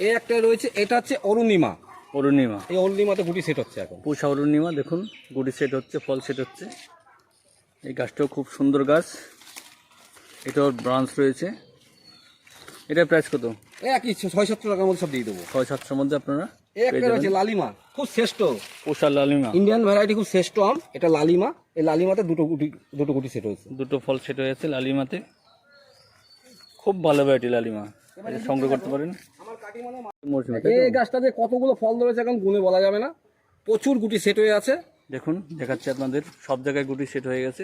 এই একটা রয়েছে এটা হচ্ছে অরুণিমা। অরুণিমা। এই অরুণিমাতে গুটি সেট হচ্ছে এখন। পুষা অরুণিমা দেখুন গুটি সেট হচ্ছে ফল সেট হচ্ছে। এই গাছটাও খুব সুন্দর গাছ। এটাও ব্রাঞ্চ রয়েছে। এটার প্রাইস কত? এই একই ছয় সাতশো টাকার মধ্যে সব দিয়ে দেবো। ছয় সাতশোর মধ্যে আপনারা এই একটা রয়েছে লালিমা খুব শ্রেষ্ঠ। পুষা লালিমা। ইন্ডিয়ান ভ্যারাইটি খুব শ্রেষ্ঠ আম এটা লালিমা। এই লালিমাতে দুটো গুটি দুটো গুটি সেট হয়েছে। দুটো ফল সেট হয়েছে লালিমাতে। খুব ভালো ভ্যারাইটি লালিমা। এটা সংগ্রহ করতে পারেন? এই গাছটাতে কতগুলো ফল ধরেছে এখন গুনে বলা যাবে না। প্রচুর গুটি সেট হয়ে আছে। দেখুন দেখাচ্ছে আপনাদের। সব জায়গায় গুটি সেট হয়ে গেছে।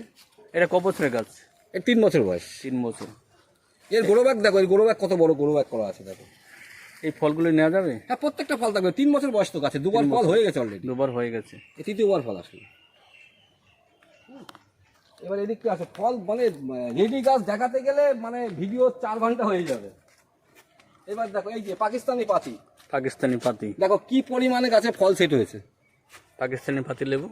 এটা ক বছরের গাছ? তিন বছর বয়স। তিন বছর। এর গোড়ো ব্যাগ দেখো এর গোড়ো ব্যাগ কত বড় গোড়ো ব্যাগ করা আছে দেখো। এই ফলগুলো নেওয়া যাবে? হ্যাঁ প্রত্যেকটা ফল থাকবে। তিন বছর বয়স তো গাছে দুবার ফল হয়ে গেছে অলরেডি দুবার হয়ে গেছে। তৃতীয়বার ফল আসলে। এবার এদিক কি আছে ফল মানে রেডি গাছ দেখাতে গেলে মানে ভিডিও চার ঘণ্টা হয়ে যাবে। এবার দেখো এই যে পাকিস্তানি পাতি। পাকিস্তানি পাতি। দেখো কি পরিমাণে গাছে ফল সেট হয়েছে। পাকিস্তানি পাতি লেবু।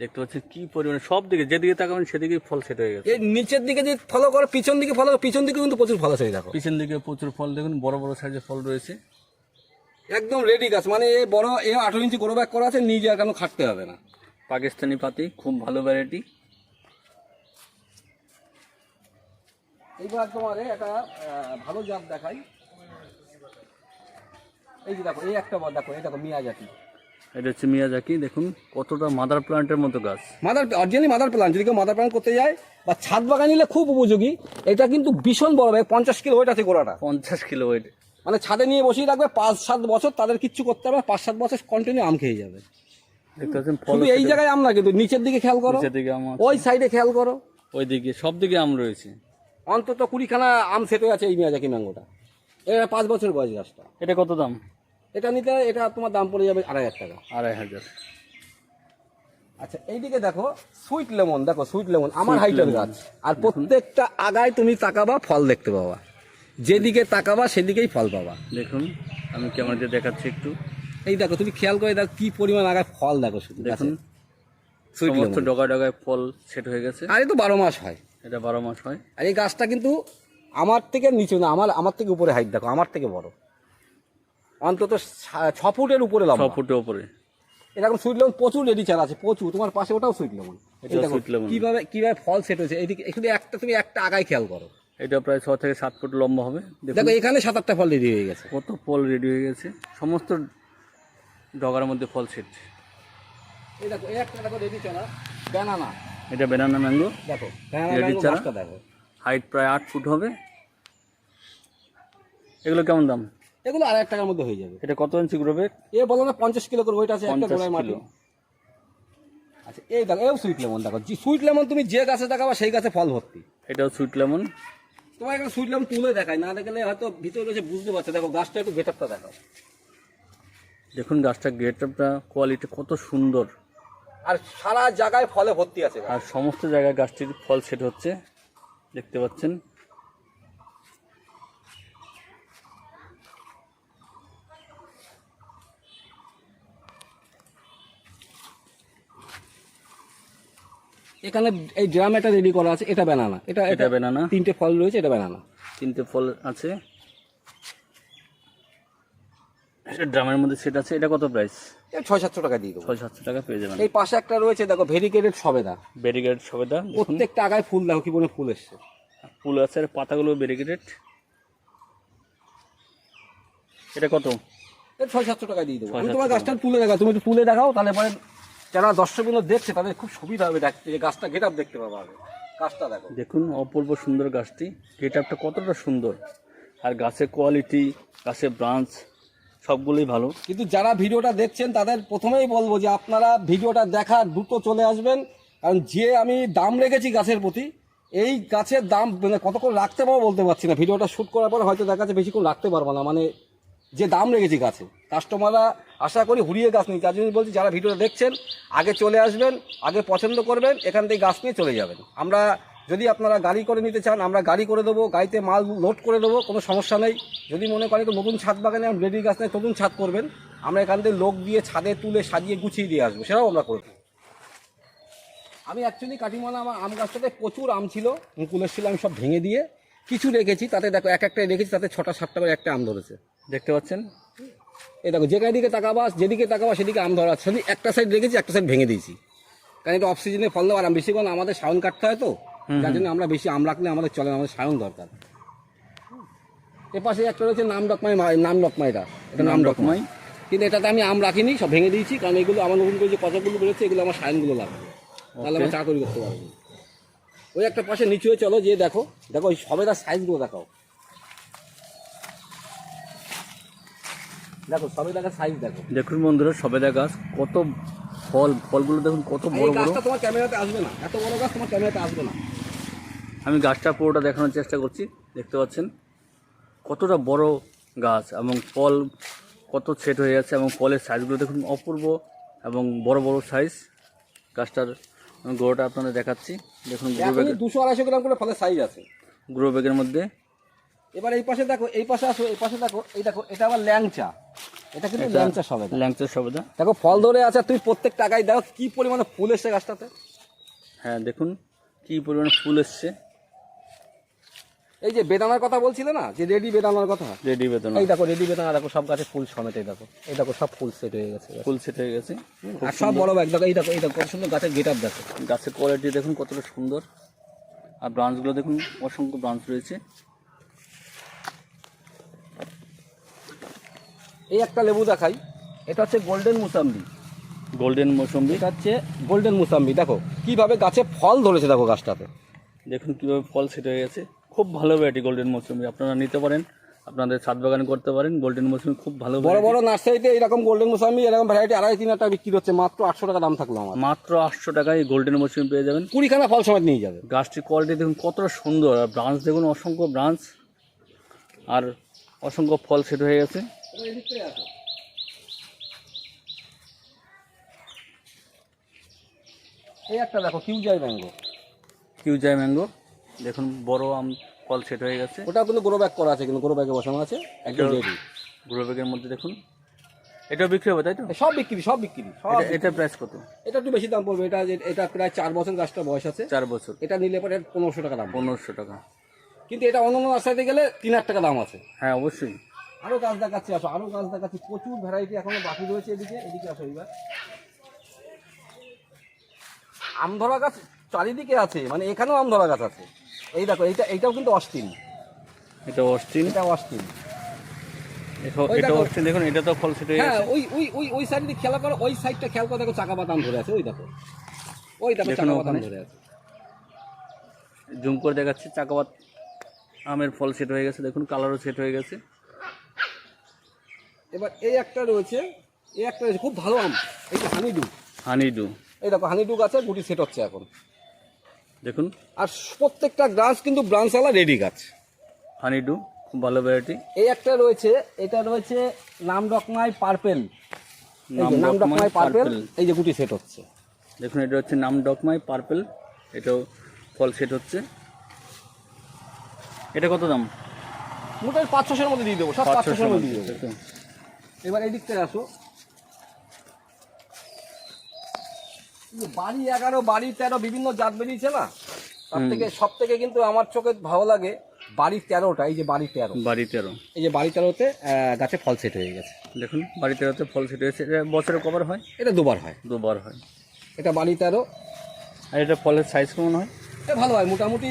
দেখতে পাচ্ছেন কি পরিমাণে সব দিকে যেদিকে তাকাবেন সেদিকে ফল সেট হয়ে গেছে। এই নিচের দিকে যে ফলো করো পিছন দিকে ফলো পিছন দিকে কিন্তু প্রচুর ফল আছে দেখো। পিছন দিকে প্রচুর ফল দেখুন বড় বড় সাইজের ফল রয়েছে। একদম রেডি গাছ মানে এ বড় এ আঠারো ইঞ্চি গোড়ো ব্যাগ করা আছে নিজে আর কেন খাটতে হবে না। পাকিস্তানি পাতি খুব ভালো ভ্যারাইটি এইবার তোমার একটা ভালো জাত দেখাই। এই যে দেখো এই একটা বার দেখো এই দেখো মিয়াজাকি। এটা হচ্ছে মিয়াজাকি দেখুন কতটা মাদার প্লান্টের মতো গাছ। মাদার অরিজিনালি মাদার প্লান্ট যদি কেউ মাদার প্লান্ট করতে যায় বা ছাদ বাগান নিলে খুব উপযোগী এটা কিন্তু ভীষণ বড় ভাই পঞ্চাশ কিলো ওয়েট আছে গোড়াটা। পঞ্চাশ কিলো ওয়েট মানে ছাদে নিয়ে বসিয়ে রাখবে পাঁচ সাত বছর তাদের কিচ্ছু করতে হবে পাঁচ সাত বছর কন্টিনিউ আম খেয়ে যাবে। শুধু এই জায়গায় আম না কিন্তু নিচের দিকে খেয়াল করো ওই সাইডে খেয়াল করো। ওই দিকে সব দিকে আম রয়েছে। অন্তত কুড়িখানা আম সেট আছে এই মিয়াজাকি ম্যাঙ্গোটা। এটা পাঁচ বছর বয়স গাছটা। এটা কত দাম? এটা নিতে এটা তোমার দাম পড়ে যাবে আড়াই হাজার টাকা। আড়াই হাজার। আচ্ছা এইদিকে দেখো সুইট লেমন দেখো সুইট লেমন আমার হাইটের গাছ। আর প্রত্যেকটা আগায় তুমি তাকাবা ফল দেখতে পাবা। যেদিকে তাকাবা সেদিকেই ফল পাবা। দেখুন আমি ক্যামেরা দিয়ে দেখাচ্ছি একটু। এই দেখো তুমি খেয়াল করে দেখো কি পরিমাণ আগায় ফল দেখো শুধু দেখুন সুইট লেমন ডগায় ডগায় ফল সেট হয়ে গেছে। আর তো বারো মাস হয়। এটা বারো মাস হয়। আর এই গাছটা কিন্তু আমার থেকে নিচু না আমার আমার থেকে উপরে হাইট দেখো আমার থেকে বড়। অন্তত ছ ফুটের উপরে ছ ফুটের উপরে। এরকম সুইট লেমন প্রচুর রেডি চাল আছে প্রচুর। তোমার পাশে ওটাও সুইট লেমন। কীভাবে কীভাবে ফল সেট হয়েছে। এদিকে এখানে একটা তুমি একটা আগায় খেয়াল করো। এটা প্রায় ছ থেকে সাত ফুট লম্বা হবে। দেখো এখানে সাত আটটা ফল রেডি হয়ে গেছে। কত ফল রেডি হয়ে গেছে। সমস্ত ডগার মধ্যে ফল সেট এই দেখো এই একটা দেখো রেডি চারা ব্যানানা এটা বেনানা ম্যাঙ্গো দেখো রেডি চারা? দেখো। হাইট প্রায় আট ফুট হবে। এগুলো কেমন দাম? এগুলো আড়াই টাকার মধ্যে হয়ে যাবে। এটা কত ইঞ্চি গ্রোবে এ বলো না পঞ্চাশ কিলো করে ওইটা আছে একটা গোড়ায় মাটি। আচ্ছা এই দেখো এও সুইট লেমন দেখো সুইট লেমন তুমি যে গাছে দেখাবা সেই গাছে ফল ভর্তি। এটাও সুইট লেমন তোমার এখানে সুইট লেমন তুলে দেখায় না দেখলে হয়তো ভিতরে রয়েছে বুঝতে পারছ। দেখো গাছটা একটু গেটারটা দেখো দেখুন গাছটা গেটআপটা কোয়ালিটি কত সুন্দর। আর সারা জায়গায় ফলে ভর্তি আছে আর সমস্ত জায়গায় গাছটির ফল সেট হচ্ছে। দেখতে পাচ্ছেন। এখানে এই ড্রাম এটা রেডি করা আছে এটা ব্যানানা এটা এটা বেনানা তিনটে ফল রয়েছে এটা ব্যানানা তিনটে ফল আছে। এটা ড্রামের মধ্যে সেট আছে এটা কত প্রাইস এই ছয় সাতশো টাকা দিয়ে দেবো। ছয় সাতশো টাকা পেয়ে যাবেন। এই পাশে একটা রয়েছে দেখো ভেরিকেটেড সবেদা। ব্যারিকেড সবেদা প্রত্যেকটা আগায় ফুল দেখো কি পরিমাণে ফুল এসছে। ফুল আছে আর পাতাগুলো ব্যারিকেটেড এটা কত? ছয় সাতশো টাকা দিয়ে দেবো। তোমার গাছটা তুলে দেখাও তুমি একটু তুলে দেখাও তাহলে পরে যারা দর্শকগুলো দেখছে তাদের খুব সুবিধা হবে দেখতে যে গাছটা গেট আপ দেখতে পাবো আগে। গাছটা দেখো। দেখুন অপূর্ব সুন্দর গাছটি। গেটআপটা কতটা সুন্দর। আর গাছের কোয়ালিটি গাছের ব্রাঞ্চ সবগুলোই ভালো। কিন্তু যারা ভিডিওটা দেখছেন, তাদের প্রথমেই বলব যে আপনারা ভিডিওটা দেখা দ্রুত চলে আসবেন। কারণ যে আমি দাম রেখেছি গাছের প্রতি, এই গাছের দাম মানে কতক্ষণ রাখতে পারব বলতে পারছি না। ভিডিওটা শ্যুট করার পর হয়তো দেখা যাচ্ছে বেশিক্ষণ রাখতে পারব না। মানে যে দাম রেখেছি গাছে, কাস্টমাররা আশা করি হুড়িয়ে গাছ নিচ্ছে তার জন্য বলছি, যারা ভিডিওটা দেখছেন, আগে চলে আসবেন, আগে পছন্দ করবেন, এখান থেকে গাছ নিয়ে চলে যাবেন। আমরা যদি আপনারা গাড়ি করে নিতে চান আমরা গাড়ি করে দেবো গাড়িতে মাল লোড করে দেবো কোনো সমস্যা নেই। যদি মনে করেন তো নতুন ছাদ বাগানে রেডি গাছ নিয়ে নতুন ছাদ করবেন। আমরা এখান থেকে লোক দিয়ে ছাদে তুলে সাজিয়ে গুছিয়ে দিয়ে আসব সেটাও আমরা করে দেবো। আমি অ্যাকচুয়ালি কাটিমালা আমার আম গাছটাতে প্রচুর আম ছিল মুকুল এসেছিল আমি সব ভেঙে দিয়ে কিছু রেখেছি তাতে দেখো এক একটা রেখেছি তাতে ছটা সাতটা করে একটা আম ধরেছে। দেখতে পাচ্ছেন? এই দেখো যেখানে দিকে তাকাবা যেদিকে তাকাবা সেদিকে আম ধরা শুধু একটা সাইড রেখেছি একটা সাইড ভেঙে দিয়েছি। কারণ এটা অফ সিজনে ফল দেওয়ার আম। বেশি কারণ আমাদের সায়ন কাটতে হয় তো। যার জন্য আমরা বেশি আম রাখলে আমাদের চলে আমাদের সায়ন দরকার। এ পাশে একটা রয়েছে নাম ডকমাই নাম ডকমাইটা এটা নাম ডকমাই কিন্তু এটাতে আমি আম রাখিনি সব ভেঙে দিয়েছি কারণ এগুলো আমার নতুন করে যে কতগুলো বেরোচ্ছে এগুলো আমার সায়নগুলো লাগবে। তাহলে আমার চা তৈরি করতে পারব। ওই একটা পাশে নিচু হয়ে চলো যে দেখো। দেখো ওই সবেদার সাইজগুলো দেখাও। দেখো সবেদার সাইজ দেখো। দেখুন বন্ধুরা সবেদা গাছ কত ফল ফলগুলো দেখুন কত বড় বড়। তোমার ক্যামেরাতে আসবে না। এত বড় গাছ তোমার ক্যামেরাতে আসবে না। আমি গাছটা পুরোটা দেখানোর চেষ্টা করছি দেখতে পাচ্ছেন। কতটা বড় গাছ এবং ফল কত সেট হয়ে যাচ্ছে এবং ফলের সাইজগুলো দেখুন অপূর্ব এবং বড় বড় সাইজ গাছটার গোড়াটা আপনাদের দেখাচ্ছি। দেখুন দুশো আড়াইশো গ্রাম করে ফলের সাইজ আছে। গ্রো ব্যাগের মধ্যে। এবার এই পাশে দেখো এই পাশে আসো এই পাশে দেখো এই দেখো এটা আবার ল্যাংচা। এটা কিন্তু ল্যাংচা সবে ল্যাংচার সবেদা। দেখো ফল ধরে আছে তুমি প্রত্যেক টাকায় দেখো কি পরিমাণে ফুল এসছে গাছটাতে? হ্যাঁ দেখুন কি পরিমাণে ফুল এসছে। এই যে বেদানার কথা বলছিলে না? যে রেডি বেদানার কথা? রেডি বেতন এই দেখো রেডি বেদানা দেখো সব গাছে ফুল সমেত এই দেখো। এই দেখো সব ফুল সেট হয়ে গেছে। ফুল সেট হয়ে গেছে। আর সব বড় ব্যাগ দেখো এই দেখো এই দেখো কত সুন্দর গাছের গেট আপ দেখো। গাছের কোয়ালিটি দেখুন কতটা সুন্দর। আর ব্রাঞ্চগুলো দেখুন অসংখ্য ব্রাঞ্চ রয়েছে। এই একটা লেবু দেখাই। এটা হচ্ছে গোল্ডেন মুসাম্বি। গোল্ডেন মৌসুম্বি। এটা হচ্ছে গোল্ডেন মুসাম্বি দেখো। কীভাবে গাছে ফল ধরেছে দেখো গাছটাতে। দেখুন কীভাবে ফল সেট হয়ে গেছে। খুব ভালো ভ্যারাইটি গোল্ডেন মৌসুমি। আপনারা নিতে পারেন আপনাদের ছাদ বাগান করতে পারেন গোল্ডেন মৌসুমি খুব ভালো বড়। বড় নার্সারিতে এরকম গোল্ডেন মুসাম্বি এরকম ভ্যারাইটি আড়াই তিন হাজার টাকা বিক্রি হচ্ছে মাত্র আটশো টাকা দাম থাকল আমার। মাত্র আটশো টাকায় গোল্ডেন মৌসুমি পেয়ে যাবেন। কুড়িখানা ফল সময় নিয়ে যাবে। গাছটির কোয়ালিটি দেখুন কতটা সুন্দর। আর ব্রাঞ্চ দেখুন অসংখ্য ব্রাঞ্চ আর অসংখ্য ফল সেট হয়ে গেছে। এই একটা দেখো কিউজাই ম্যাঙ্গো কিউজাই ম্যাঙ্গো দেখুন বড় আম ফল সেট হয়ে গেছে। ওটাও কিন্তু গ্রো ব্যাগ করা আছে কিন্তু গ্রো ব্যাগে বসানো আছে একদম রেডি গ্রো ব্যাগের মধ্যে দেখুন। এটাও বিক্রি হবে তাই তো? সব বিক্রি সব বিক্রি। সব এটা প্রাইস কত? এটা একটু বেশি দাম পড়বে এটা যে- এটা প্রায় চার বছর গাছটা বয়স আছে। চার বছর। এটা নিলে পরে পনেরোশো টাকা দাম। পনেরোশো টাকা। কিন্তু এটা অন্য অন্য নার্সারিতে গেলে তিন হাজার টাকা দাম আছে। হ্যাঁ অবশ্যই। আরও গাছ দেখাচ্ছি আসো আরও গাছ দেখাচ্ছি। প্রচুর ভ্যারাইটি এখনও বাকি রয়েছে এদিকে এদিকে আসো এইবার। আম ধরা গাছ চারিদিকে আছে মানে এখানেও আম ধরা গাছ আছে। এই দেখো এইটা এইটাও কিন্তু অস্টিন এটা অস্টিন এটা অস্টিন এটা-। অস্টিন দেখুন এটা তো ফল সেট হয়ে হ্যাঁ ওই ওই ওই ওই সাইডে খেলা করো ওই সাইডটা খেয়াল করে দেখো চাকা বাদাম ধরে আছে ওই দেখো। ওই দেখো চাকা বাদাম ধরে আছে। জুম করে দেখাচ্ছি চাকাবাত আমের ফল সেট হয়ে গেছে দেখুন কালারও সেট হয়ে গেছে। এবার এই একটা রয়েছে এই একটা রয়েছে খুব ভালো আম। এই হানিডু হানিডু এই দেখো হানিডু গাছে গুটি সেট হচ্ছে এখন। দেখুন। আর প্রত্যেকটা গাছ কিন্তু ব্রাঞ্চওয়ালা রেডি গাছ। হানিডু খুব ভালো ভ্যারাইটি এই একটা রয়েছে এটা রয়েছে নাম ডকমাই পার্পেল নাম ডকমাই পার্পেল এই যে গুটি সেট হচ্ছে। দেখুন এটা হচ্ছে নাম ডকমাই পার্পেল এটাও ফল সেট হচ্ছে। এটা কত দাম? মোটামুটি পাঁচ ছশোর মধ্যে দিয়ে দেবো সব মধ্যে দিয়ে দেবো। এবার এই দিক থেকে আসো এই যে বাড়ি এগারো বাড়ি তেরো বিভিন্ন জাত বেরিয়েছে না? তার থেকে সব থেকে কিন্তু আমার চোখে ভালো লাগে বাড়ি তেরোটা এই যে বাড়ি তেরো। বাড়ি তেরো। এই যে বাড়ি তেরোতে গাছে ফল সেট হয়ে গেছে। দেখুন বাড়ি তেরোতে ফল সেট হয়েছে। এটা বছরে কবার হয়? এটা দুবার হয়। দুবার হয়। এটা বাড়ি তেরো। আর এটা ফলের সাইজ কেমন হয়? এটা ভালো হয় মোটামুটি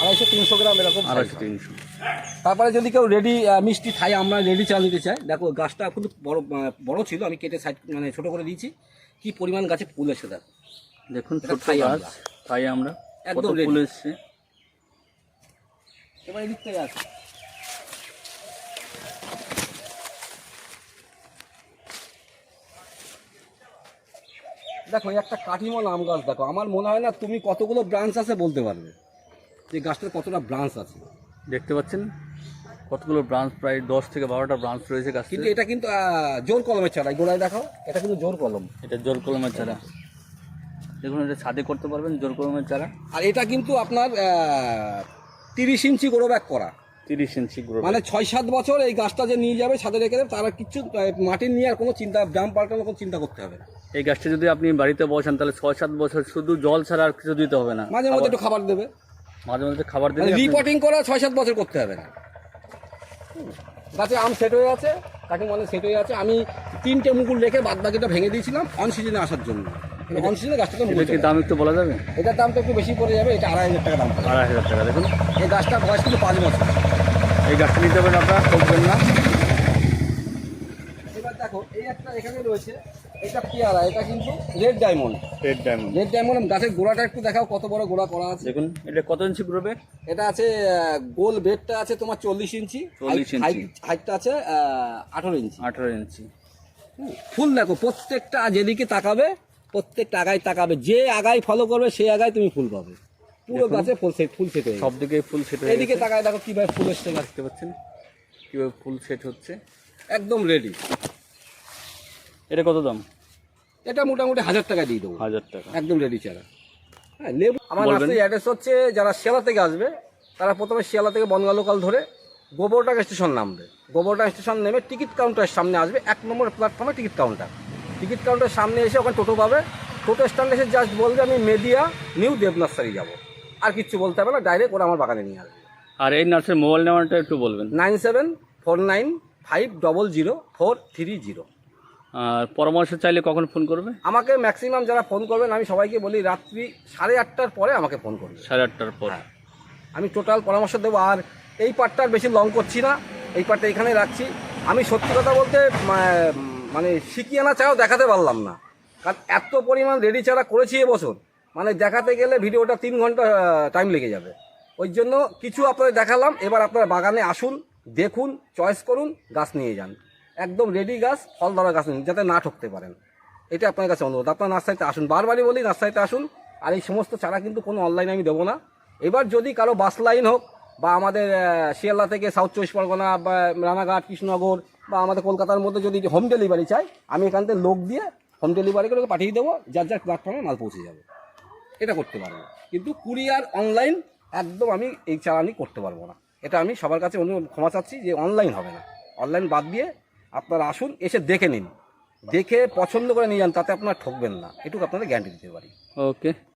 আড়াইশো তিনশো গ্রাম এরকম আড়াইশো তিনশো। তারপরে যদি কেউ রেডি মিষ্টি খাই আমরা রেডি চাল নিতে চাই। দেখো গাছটা খুব বড় বড় ছিল আমি কেটে সাইড মানে ছোটো করে দিয়েছি। কি পরিমাণ গাছে ফুল এসে দেখো দেখুন ছোট্ট গাছ আমরা। আমরা। একদম কত। ফুল এসছে। এবার এদিক থেকে আছে দেখো এই একটা কাঠিমল আম গাছ দেখো। আমার মনে হয় না তুমি কতগুলো ব্রাঞ্চ আছে বলতে পারবে। যে গাছটার কতটা ব্রাঞ্চ আছে। দেখতে পাচ্ছেন? কতগুলো ব্রাঞ্চ প্রায় দশ থেকে বারোটা ব্রাঞ্চ রয়েছে গাছ কিন্তু এটা কিন্তু জোর কলমের চারাই গোড়ায় দেখো এটা কিন্তু জোর কলম। এটা জোর কলমের চারা। দেখুন এটা ছাদে করতে পারবেন জোর কলমের চারা। আর এটা কিন্তু আপনার তিরিশ ইঞ্চি গোড়ো ব্যাগ করা। তিরিশ ইঞ্চি গ্রো মানে ছয় সাত বছর এই গাছটা যে নিয়ে যাবে ছাদে রেখে দেবে তারা কিছু মাটি নিয়ে আর কোনো চিন্তা ড্রাম পাল্টানোর কোনো চিন্তা করতে হবে না। এই গাছটা যদি আপনি বাড়িতে বসান তাহলে ছয় সাত বছর শুধু জল ছাড়া আর কিছু দিতে হবে না। মাঝে মধ্যে একটু খাবার দেবে। মাঝে মধ্যে খাবার দেবে মানে রিপোর্টিং করা ছয় সাত বছর করতে হবে না। গাছে আম সেট হয়ে আছে তাকে মানে সেট হয়ে আছে। আমি তিনটে মুকুল রেখে বাদ বাকিটা ভেঙে দিয়েছিলাম অন সিজনে আসার জন্য। অন সিজনে গাছটা মুকুল দাম একটু বলা যাবে? এটার দামটা একটু বেশি পড়ে যাবে এটা আড়াই হাজার টাকা দাম আড়াই হাজার টাকা দেখুন। এই গাছটা বয়স কিন্তু পাঁচ বছর। এই গাছটা নিতে পারেন আপনারা ঠকবেন না। এবার দেখো এই একটা এখানে রয়েছে এটা পেয়ারা এটা কিন্তু red diamond red diamond red diamond গাছের গোড়াটা একটু দেখাও কত বড় গোড়া করা আছে। দেখুন এটা কত ইঞ্চি গ্রুপে এটা আছে গোল বেডটা আছে তোমার চল্লিশ ইঞ্চি 40 ইঞ্চি। হাইটটা আছে আঠারো ইঞ্চি আঠারো ইঞ্চি ফুল দেখো প্রত্যেকটা যেদিকে তাকাবে প্রত্যেকটা আগায় তাকাবে। যে আগায় ফলো করবে সেই আগায় তুমি ফুল পাবে। পুরো গাছে ফুল সেট ফুল সেট সব দিকে ফুল সেট এদিকে তাকায় দেখো কীভাবে ফুল এসছে দেখতে পাচ্ছেন? কীভাবে ফুল সেট হচ্ছে? একদম রেডি এটা কত দাম? এটা মোটামুটি হাজার টাকা দিয়ে দেবো। হাজার টাকা। একদম রেডি চারা। হ্যাঁ লেবু আমার। নার্সারি অ্যাড্রেস হচ্ছে যারা শিয়ালা থেকে আসবে তারা প্রথমে শিয়ালা থেকে বনগা লোকাল ধরে গোবরডাঙ্গা স্টেশন নামবে। গোবরডাঙ্গা স্টেশন নেমে টিকিট কাউন্টারের সামনে আসবে এক নম্বর প্ল্যাটফর্মে টিকিট কাউন্টার টিকিট কাউন্টারের সামনে এসে ওখানে টোটো পাবে। টোটো স্ট্যান্ডে এসে জাস্ট বলবে আমি মেদিয়া নিউ দেব নার্সারি যাব। আর কিচ্ছু বলতে হবে না ডাইরেক্ট ওরা আমার বাগানে নিয়ে আসবে। আর এই নার্সের মোবাইল নাম্বারটা একটু বলবেন। Nine seven four nine five double zero four three zero. আর পরামর্শ চাইলে কখন ফোন করবে? আমাকে ম্যাক্সিমাম যারা ফোন করবেন আমি সবাইকে বলি রাত্রি সাড়ে আটটার পরে আমাকে ফোন করবে। সাড়ে আটটার পর। হ্যাঁ। আমি টোটাল পরামর্শ দেবো। আর এই পার্টটা আর বেশি লং করছি না। এই পার্টটা এখানে রাখছি। আমি সত্যি কথা বলতে মানে শিখিয়ে আনা চাও দেখাতে পারলাম না। কারণ এত পরিমাণ রেডি চারা করেছি এবছর। মানে দেখাতে গেলে ভিডিওটা তিন ঘণ্টা টাইম লেগে যাবে। ওই জন্য কিছু আপনাদের দেখালাম। এবার আপনারা বাগানে আসুন দেখুন চয়েস করুন গাছ নিয়ে যান। একদম রেডি গাছ ফল ধরা গাছ যাতে না ঠকতে পারেন। এটা আপনার কাছে অনুরোধ। আপনার নার্সারিতে আসুন, বারবারই বলি, নার্সারিতে আসুন, আর এই সমস্ত চারা কিন্তু কোনো অনলাইনে আমি দেবো না। এবার যদি কারও বাস লাইন হোক, বা আমাদের শিয়ালদা থেকে সাউথ চব্বিশ পরগনা বা রানাঘাট, কৃষ্ণনগর, বা আমাদের কলকাতার মধ্যে যদি হোম ডেলিভারি চাই, আমি এখান থেকে লোক দিয়ে হোম ডেলিভারি করে পাঠিয়ে দেবো, যার যার প্ল্যাটফর্মে মাল পৌঁছে যাবে। এটা করতে পারব কিন্তু কুরিয়ার অনলাইন একদম আমি এই চালানি করতে পারব না। এটা আমি সবার কাছে অনুরোধ, ক্ষমা চাচ্ছি যে অনলাইন হবে না। অনলাইন বাদ দিয়ে আপনারা আসুন, এসে দেখে নিন। দেখে পছন্দ করে নিয়ে যান, তাতে আপনারা ঠকবেন না। এটুকু আপনাদের গ্যারান্টি দিতে পারি। ওকে